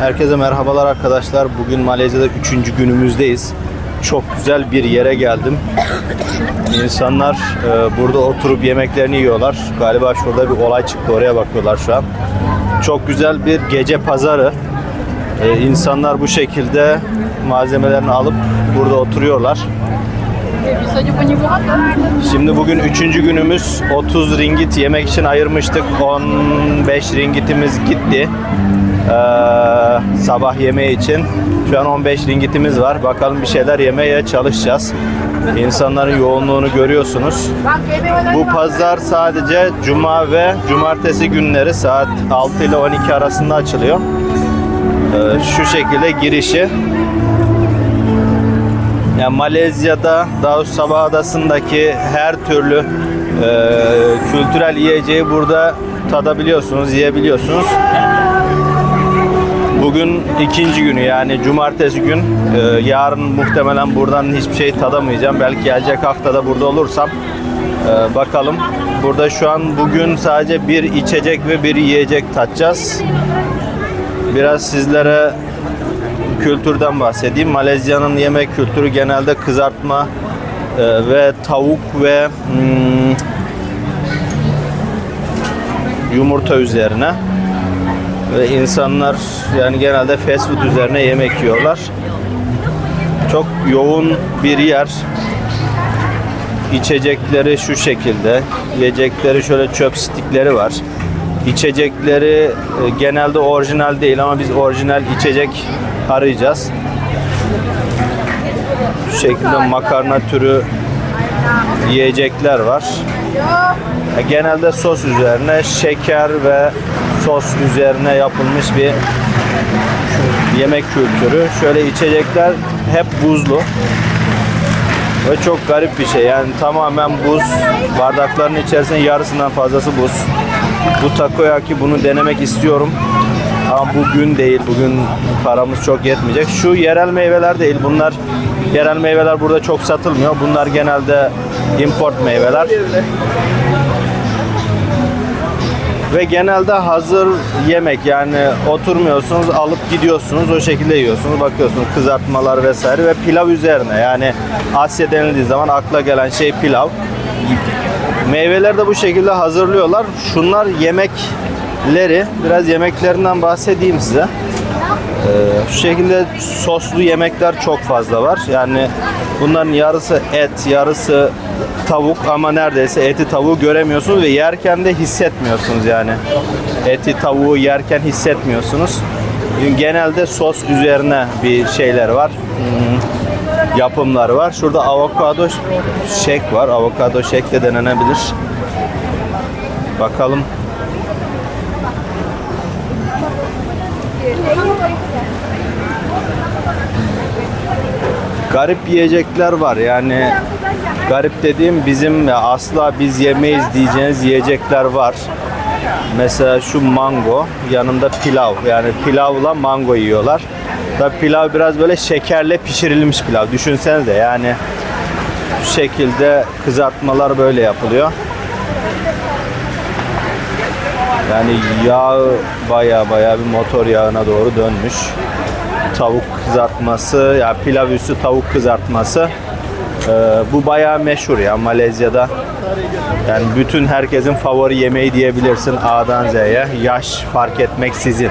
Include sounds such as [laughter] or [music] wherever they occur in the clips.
Herkese merhabalar arkadaşlar. Bugün Malezya'da üçüncü günümüzdeyiz. Çok güzel bir yere geldim. İnsanlar e, burada oturup yemeklerini yiyorlar. Galiba şurada bir olay çıktı. Oraya bakıyorlar şu an. Çok güzel bir gece pazarı. E, insanlar bu şekilde malzemelerini alıp burada oturuyorlar. Şimdi bugün üçüncü günümüz 30 ringit yemek için ayırmıştık. 15 ringitimiz gitti. Ee, sabah yemeği için. Şu an 15 ringitimiz var. Bakalım bir şeyler yemeye çalışacağız. İnsanların yoğunluğunu görüyorsunuz. Bu pazar sadece cuma ve cumartesi günleri saat 6 ile 12 arasında açılıyor. Ee, şu şekilde girişi. Yani Malezya'da, Sabah Adası'ndaki her türlü e, kültürel yiyeceği burada tadabiliyorsunuz, yiyebiliyorsunuz. Bugün ikinci günü yani cumartesi gün. E, yarın muhtemelen buradan hiçbir şey tadamayacağım. Belki gelecek haftada burada olursam e, bakalım. Burada şu an bugün sadece bir içecek ve bir yiyecek tatacağız. Biraz sizlere kültürden bahsedeyim. Malezya'nın yemek kültürü genelde kızartma e, ve tavuk ve hmm, yumurta üzerine ve insanlar yani genelde fast food üzerine yemek yiyorlar. Çok yoğun bir yer. İçecekleri şu şekilde, yiyecekleri şöyle çöp stikleri var. İçecekleri e, genelde orijinal değil ama biz orijinal içecek arayacağız. Şu şekilde makarna türü yiyecekler var. Genelde sos üzerine şeker ve sos üzerine yapılmış bir yemek kültürü. Şöyle içecekler hep buzlu. Ve çok garip bir şey. Yani tamamen buz. Bardakların içerisinde yarısından fazlası buz. Bu takoyaki bunu denemek istiyorum. Ama bugün değil. Bugün paramız çok yetmeyecek. Şu yerel meyveler değil. Bunlar yerel meyveler burada çok satılmıyor. Bunlar genelde import meyveler. Ve genelde hazır yemek yani oturmuyorsunuz alıp gidiyorsunuz o şekilde yiyorsunuz bakıyorsunuz kızartmalar vesaire ve pilav üzerine yani Asya denildiği zaman akla gelen şey pilav. Meyveler de bu şekilde hazırlıyorlar. Şunlar yemekleri biraz yemeklerinden bahsedeyim size. Ee, şu şekilde soslu yemekler çok fazla var. Yani bunların yarısı et, yarısı tavuk ama neredeyse eti tavuğu göremiyorsunuz ve yerken de hissetmiyorsunuz yani. Eti tavuğu yerken hissetmiyorsunuz. Genelde sos üzerine bir şeyler var. Hmm, yapımlar var. Şurada avokado shake var. Avokado shake de denenebilir. Bakalım garip yiyecekler var. Yani garip dediğim bizim asla biz yemeyiz diyeceğiniz yiyecekler var. Mesela şu mango yanında pilav. Yani pilavla mango yiyorlar. Da pilav biraz böyle şekerle pişirilmiş pilav. Düşünsenize yani şu şekilde kızartmalar böyle yapılıyor. Yani yağ baya baya bir motor yağına doğru dönmüş. Tavuk kızartması, ya pilav üstü tavuk kızartması. Ee, bu bayağı meşhur ya Malezya'da. Yani bütün herkesin favori yemeği diyebilirsin A'dan Z'ye. Yaş fark etmeksizin.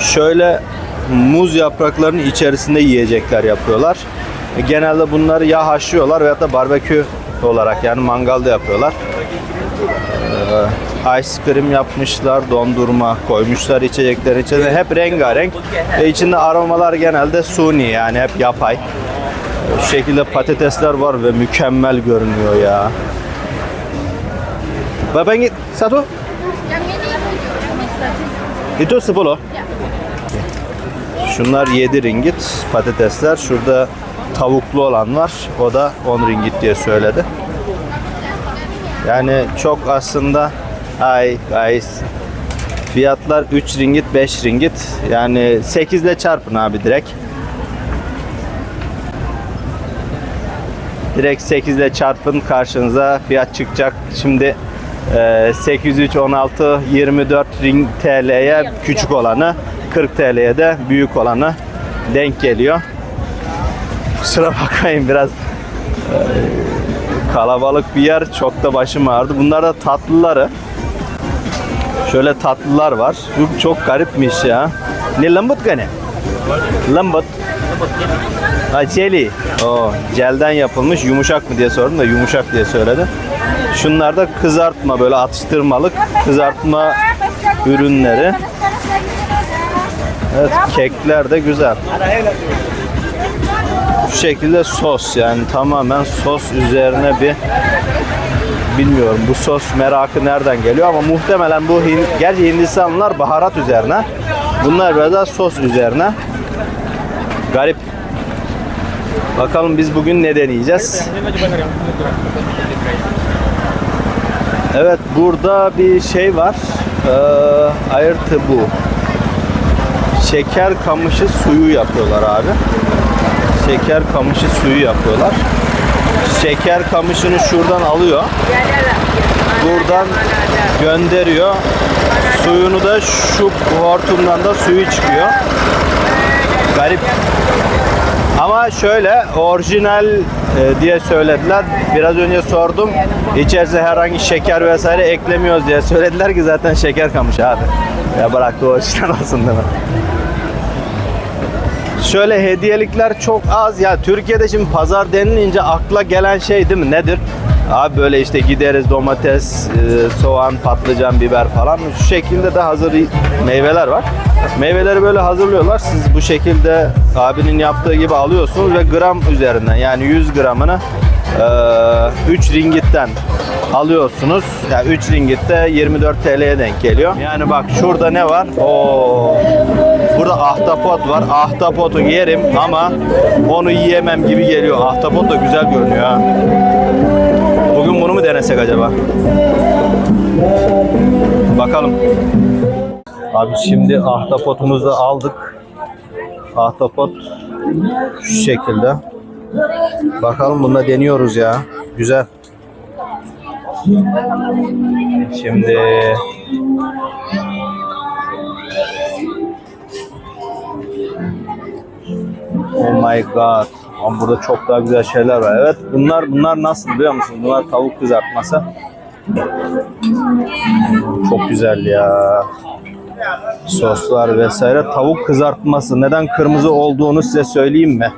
Şöyle muz yapraklarının içerisinde yiyecekler yapıyorlar. E, Genelde bunları ya haşlıyorlar veyahut da barbekü olarak yani mangalda yapıyorlar. Ee, ice cream yapmışlar, dondurma koymuşlar içeceklerin içine. Hep rengarenk ve içinde aromalar genelde suni yani hep yapay. Şu şekilde patatesler var ve mükemmel görünüyor ya. İngin satu? Yang ini Itu 10. Şunlar 7 ringgit patatesler. Şurada tavuklu olan var. O da 10 ringgit diye söyledi. Yani çok aslında ay guys fiyatlar 3 ringgit 5 ringgit yani 8 ile çarpın abi direkt. Direkt 8 ile çarpın karşınıza fiyat çıkacak. Şimdi Ee, 803 16 24 ring TL'ye küçük olanı, 40 TL'ye de büyük olanı denk geliyor. Kusura bakmayın biraz e, kalabalık bir yer. Çok da başım ağrıdı. Bunlar da tatlıları. Şöyle tatlılar var. Bu çok garipmiş ya. Ne lambut gane? Lambut. Ha jelly. O jelden yapılmış yumuşak mı diye sordum da yumuşak diye söyledi. Şunlar da kızartma böyle atıştırmalık kızartma ürünleri. Evet kekler de güzel. Şu şekilde sos yani tamamen sos üzerine bir bilmiyorum bu sos merakı nereden geliyor ama muhtemelen bu Hin gerçi Hindistanlılar baharat üzerine. Bunlar biraz daha sos üzerine. Garip. Bakalım biz bugün ne deneyeceğiz? Evet burada bir şey var. Ee, ayırtı bu. Şeker kamışı suyu yapıyorlar abi. Şeker kamışı suyu yapıyorlar. Şeker kamışını şuradan alıyor. Buradan gönderiyor. Suyunu da şu hortumdan da suyu çıkıyor. Garip. Ama şöyle orijinal e, diye söylediler. Biraz önce sordum. İçerisine herhangi şeker vesaire eklemiyoruz diye söylediler ki zaten şeker kamış abi. Ya bıraktı orijinal olsun değil mi? Şöyle hediyelikler çok az ya Türkiye'de şimdi pazar denilince akla gelen şey değil mi nedir? Abi böyle işte gideriz domates, e, soğan, patlıcan, biber falan. Şu şekilde de hazır meyveler var. Meyveleri böyle hazırlıyorlar. Siz bu şekilde abinin yaptığı gibi alıyorsunuz ve gram üzerinden yani 100 gramını e, 3 ringitten alıyorsunuz. Yani 3 ringitte 24 TL'ye denk geliyor. Yani bak şurada ne var? Oo. Burada ahtapot var. Ahtapotu yerim ama onu yiyemem gibi geliyor. Ahtapot da güzel görünüyor ha. Bugün bunu mu denesek acaba? Bakalım. Abi şimdi ahtapotumuzu da aldık. Ahtapot şu şekilde. Bakalım bunda deniyoruz ya. Güzel. Şimdi Oh my god. Ama burada çok daha güzel şeyler var. Evet bunlar bunlar nasıl biliyor musun? Bunlar tavuk kızartması. Çok güzel ya. Soslar vesaire. Tavuk kızartması. Neden kırmızı olduğunu size söyleyeyim mi?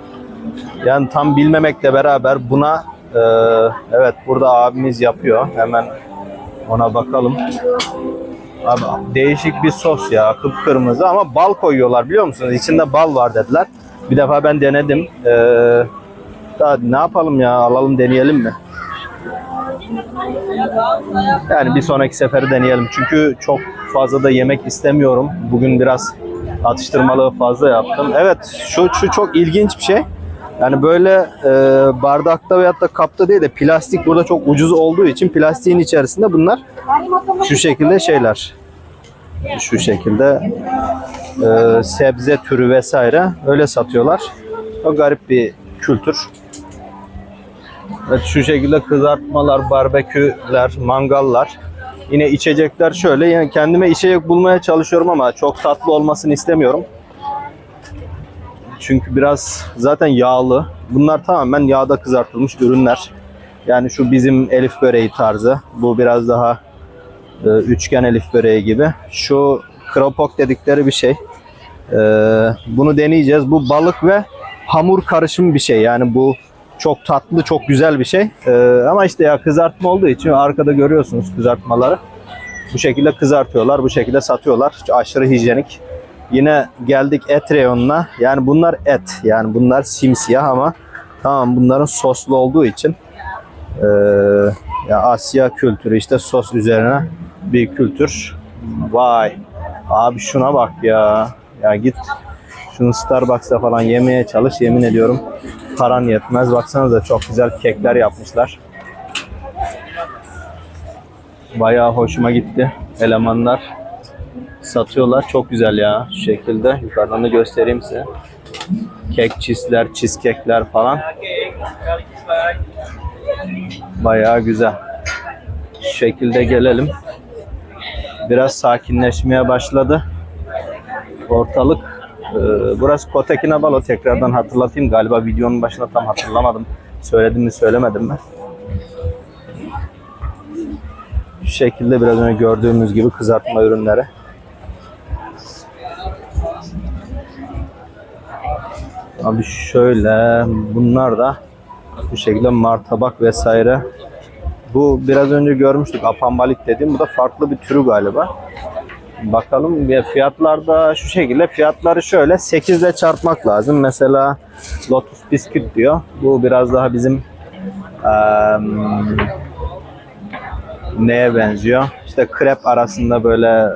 Yani tam bilmemekle beraber buna e, evet burada abimiz yapıyor. Hemen ona bakalım. Abi değişik bir sos ya kıpkırmızı ama bal koyuyorlar biliyor musunuz? İçinde bal var dediler. Bir defa ben denedim. Ee, daha ne yapalım ya alalım deneyelim mi? Yani bir sonraki seferi deneyelim. Çünkü çok fazla da yemek istemiyorum. Bugün biraz atıştırmalığı fazla yaptım. Evet şu, şu çok ilginç bir şey. Yani böyle e, bardakta veyahut da kapta değil de plastik burada çok ucuz olduğu için plastiğin içerisinde bunlar şu şekilde şeyler. Şu şekilde e, sebze türü vesaire öyle satıyorlar. O garip bir kültür. Evet, şu şekilde kızartmalar, barbeküler, mangallar. Yine içecekler şöyle. Yani kendime içecek bulmaya çalışıyorum ama çok tatlı olmasını istemiyorum. Çünkü biraz zaten yağlı. Bunlar tamamen yağda kızartılmış ürünler. Yani şu bizim elif böreği tarzı. Bu biraz daha e, üçgen elif böreği gibi. Şu kropok dedikleri bir şey. E, bunu deneyeceğiz. Bu balık ve hamur karışımı bir şey. Yani bu çok tatlı, çok güzel bir şey. E, ama işte ya kızartma olduğu için arkada görüyorsunuz kızartmaları. Bu şekilde kızartıyorlar, bu şekilde satıyorlar. Aşırı hijyenik. Yine geldik et reyonuna. Yani bunlar et. Yani bunlar simsiyah ama tamam bunların soslu olduğu için e, ya Asya kültürü işte sos üzerine bir kültür. Vay. Abi şuna bak ya. Ya git şunu Starbucks'ta falan yemeye çalış. Yemin ediyorum paran yetmez. Baksanıza çok güzel kekler yapmışlar. Bayağı hoşuma gitti. Elemanlar satıyorlar. Çok güzel ya şu şekilde. Yukarıdan da göstereyim size. Kek, cheese'ler, cheesecake'ler falan. Bayağı güzel. şekilde gelelim. Biraz sakinleşmeye başladı. Ortalık. Ee, burası Kota Kinabalu. Tekrardan hatırlatayım. Galiba videonun başında tam hatırlamadım. Söyledim mi söylemedim mi? Şu şekilde biraz önce gördüğümüz gibi kızartma ürünleri. Abi şöyle bunlar da bu şekilde martabak vesaire. Bu biraz önce görmüştük apambalik dediğim bu da farklı bir türü galiba. Bakalım ya fiyatlarda şu şekilde fiyatları şöyle 8 ile çarpmak lazım. Mesela Lotus bisküt diyor. Bu biraz daha bizim eee, neye benziyor? İşte krep arasında böyle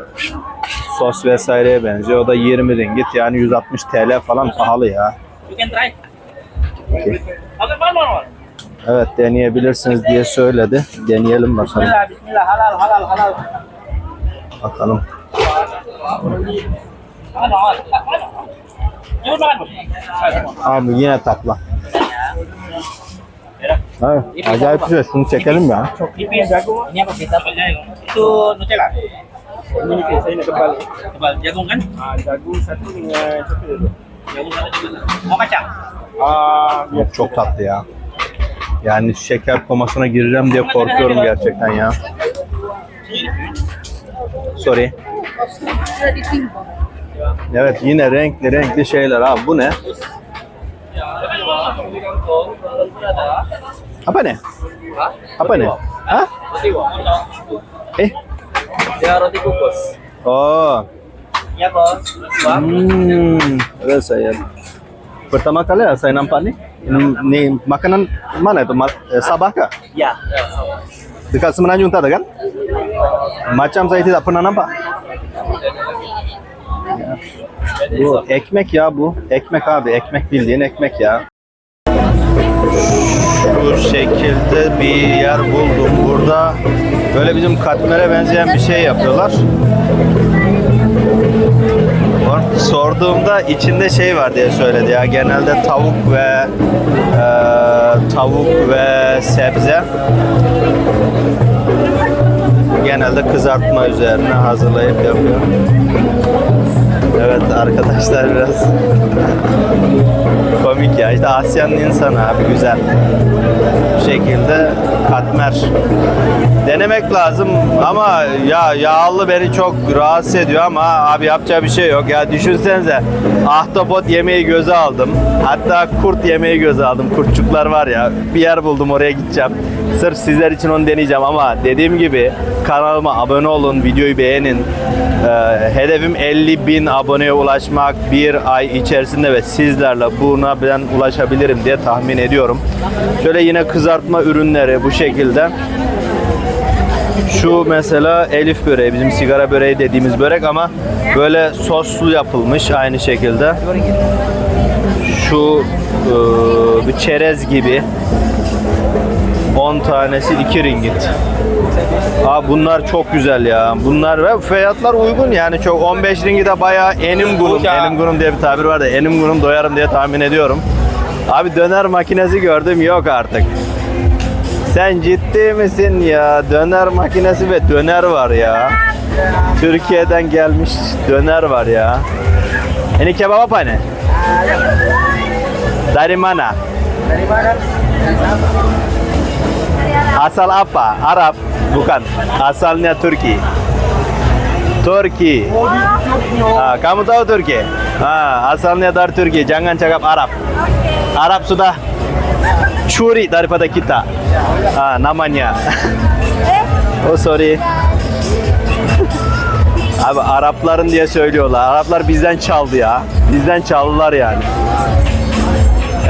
sos vesaireye benziyor. O da 20 ringgit yani 160 TL falan pahalı ya. You can try. Evet deneyebilirsiniz diye söyledi. Deneyelim bakalım. Bismillah, bismillah, halal, halal, halal. Bakalım. Abi yine takla. Evet, acayip güzel. Şunu çekelim ya. Nutella. Ini saya nak tebal. Tebal jagung kan? Ah, jagung satu dengan coklat dulu. Çok, tatlı ya. Yani şeker komasına gireceğim diye korkuyorum gerçekten ya. Sorry. Evet yine renkli renkli şeyler abi. Bu ne? Apa ne? Apa ne? Ha? Eh? Ya roti kukus. Oh. Ya, Bos. Hmm. Evet saya. Pertama kali ya saya nampak nih. Ini, ini makanan mana itu? Eh, Sabah kah? Ya. Dekat Semenanjung tadi kan? Macam saya tidak pernah nampak. Ya. Bu ekmek ya bu. Ekmek abi. Ekmek bildiğin ekmek ya. Şu şekilde bir yer buldum. Burada böyle bizim katmere benzeyen bir şey yapıyorlar. Or- Sorduğumda içinde şey var diye söyledi ya. Genelde tavuk ve e, tavuk ve sebze. Genelde kızartma üzerine hazırlayıp yapıyor. Evet arkadaşlar biraz komik ya. İşte Asya'nın insanı abi güzel. Bu şekilde katmer. Denemek lazım ama ya yağlı beni çok rahatsız ediyor ama abi yapacağı bir şey yok. Ya düşünsenize ahtapot yemeği göze aldım. Hatta kurt yemeği göze aldım. Kurtçuklar var ya. Bir yer buldum oraya gideceğim. Sırf sizler için onu deneyeceğim ama dediğim gibi kanalıma abone olun, videoyu beğenin. Ee, hedefim 50 bin aboneye ulaşmak bir ay içerisinde ve sizlerle buna ben ulaşabilirim diye tahmin ediyorum. Şöyle yine kızartma ürünleri bu şekilde. Şu mesela Elif böreği, bizim sigara böreği dediğimiz börek ama böyle soslu yapılmış aynı şekilde. Şu e, bir çerez gibi 10 tanesi 2 ringgit. Aa bunlar çok güzel ya. Bunlar ve fiyatlar uygun yani çok 15 ringite bayağı enim gurum. Enim gurum diye bir tabir var da enim gurum doyarım diye tahmin ediyorum. Abi döner makinesi gördüm yok artık. Sen ciddi misin ya? Döner makinesi ve döner var ya. Türkiye'den gelmiş döner var ya. Ini kebab apa nih? Dari mana? Asal apa? Arab? Bukan. Asalnya Turki. Turki. Ha, kamu tahu Turki? Ha, asalnya dari Turki. Jangan cakap Arab. Arab sudah curi daripada kita. Ha, namanya. [laughs] oh sorry. Abi Arapların diye söylüyorlar. Araplar bizden çaldı ya. Bizden çaldılar yani.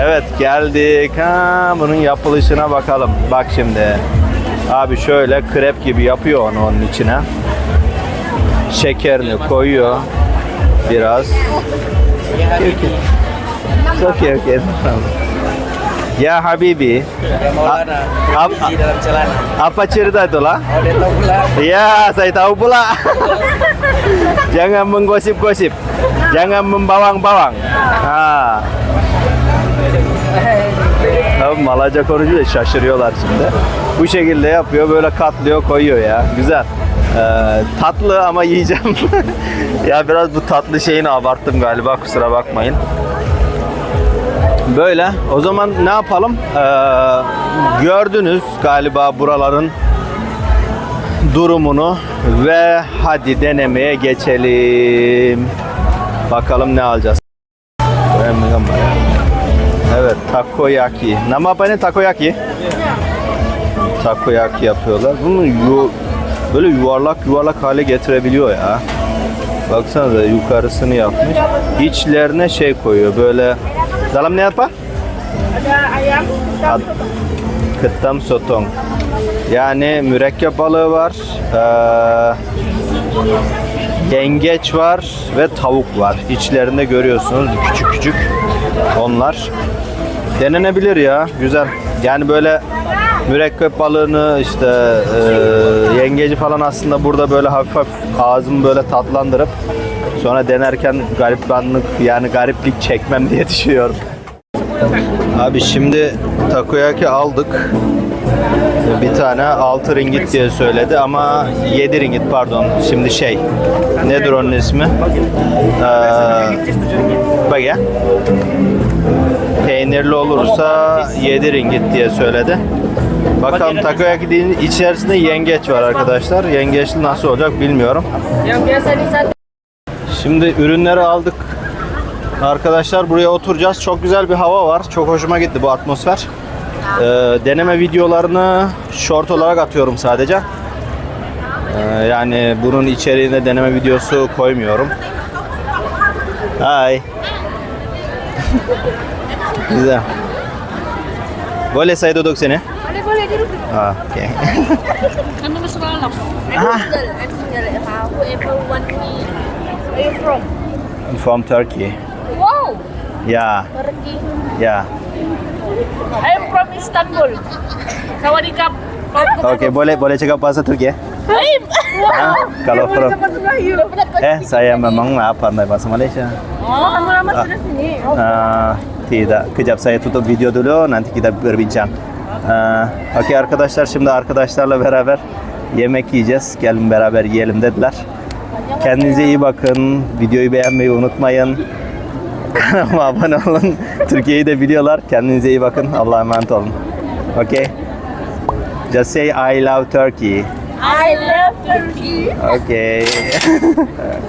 Evet geldik. Ha, bunun yapılışına bakalım. Bak şimdi. Abi şöyle krep gibi yapıyor onu onun içine. Şekerini koyuyor. Biraz. Oke oke. Ya Habibi, apa cerita itu lah? Ya, saya tahu pula. Jangan menggosip-gosip. Jangan membawang-bawang. Ha. Malaca konuşuyor şaşırıyorlar şimdi. Bu şekilde yapıyor böyle katlıyor koyuyor ya. Güzel. Ee, tatlı ama yiyeceğim. [laughs] ya biraz bu tatlı şeyini abarttım galiba kusura bakmayın. Böyle. O zaman ne yapalım? Ee, gördünüz galiba buraların durumunu ve hadi denemeye geçelim. Bakalım ne alacağız. Takoyaki. Nama apa ini takoyaki? Takoyaki yapıyorlar. Bunu yu- böyle yuvarlak yuvarlak hale getirebiliyor ya. Baksanıza yukarısını yapmış. İçlerine şey koyuyor böyle. Dalam ne Ad- Kıttam sotong. Yani mürekkep balığı var. Ee, yengeç var ve tavuk var. İçlerinde görüyorsunuz küçük küçük onlar. Denenebilir ya. Güzel. Yani böyle mürekkep balığını işte e, yengeci falan aslında burada böyle hafif hafif ağzımı böyle tatlandırıp sonra denerken garibanlık yani gariplik çekmem diye [laughs] düşünüyorum. Abi şimdi takoyaki aldık. Bir tane 6 ringgit diye söyledi ama 7 ringgit pardon. Şimdi şey. Nedir onun ismi? Ee, ya. Peynirli olursa 7 ringgit diye söyledi. Bakalım takoyaki değil, içerisinde yengeç var arkadaşlar. Yengeçli nasıl olacak bilmiyorum. Şimdi ürünleri aldık. Arkadaşlar buraya oturacağız. Çok güzel bir hava var. Çok hoşuma gitti bu atmosfer. Ee, deneme videolarını short olarak atıyorum sadece. Ee, yani bunun içeriğine deneme videosu koymuyorum. Hi. [laughs] Iya. Boleh saya duduk sini? Boleh, boleh duduk. Oke. Kamu mau sekolah lo? Ah. Aku April one. Where you from? I'm from Turkey. Wow. Ya. Yeah. Turkey. Yeah. I'm from Istanbul. Sawadikap. Oke, boleh boleh cakap bahasa Turki ya? Ah, wow. Nah, kalau from eh saya memang apa nih bahasa Malaysia? Oh, kamu lama ah. sudah sini. Ah. Tidak. Kejap saya tutup video dulu, nanti kita berbincang. Ah, Okey arkadaşlar, şimdi arkadaşlarla beraber yemek yiyeceğiz. Gelin beraber yiyelim dediler. Kendinize iyi bakın. Videoyu beğenmeyi unutmayın. [laughs] Kanalıma abone olun. Türkiye'yi de biliyorlar. Kendinize iyi bakın. Allah'a emanet olun. Okey. Just say I love Turkey. I love Turkey. Okay. [laughs]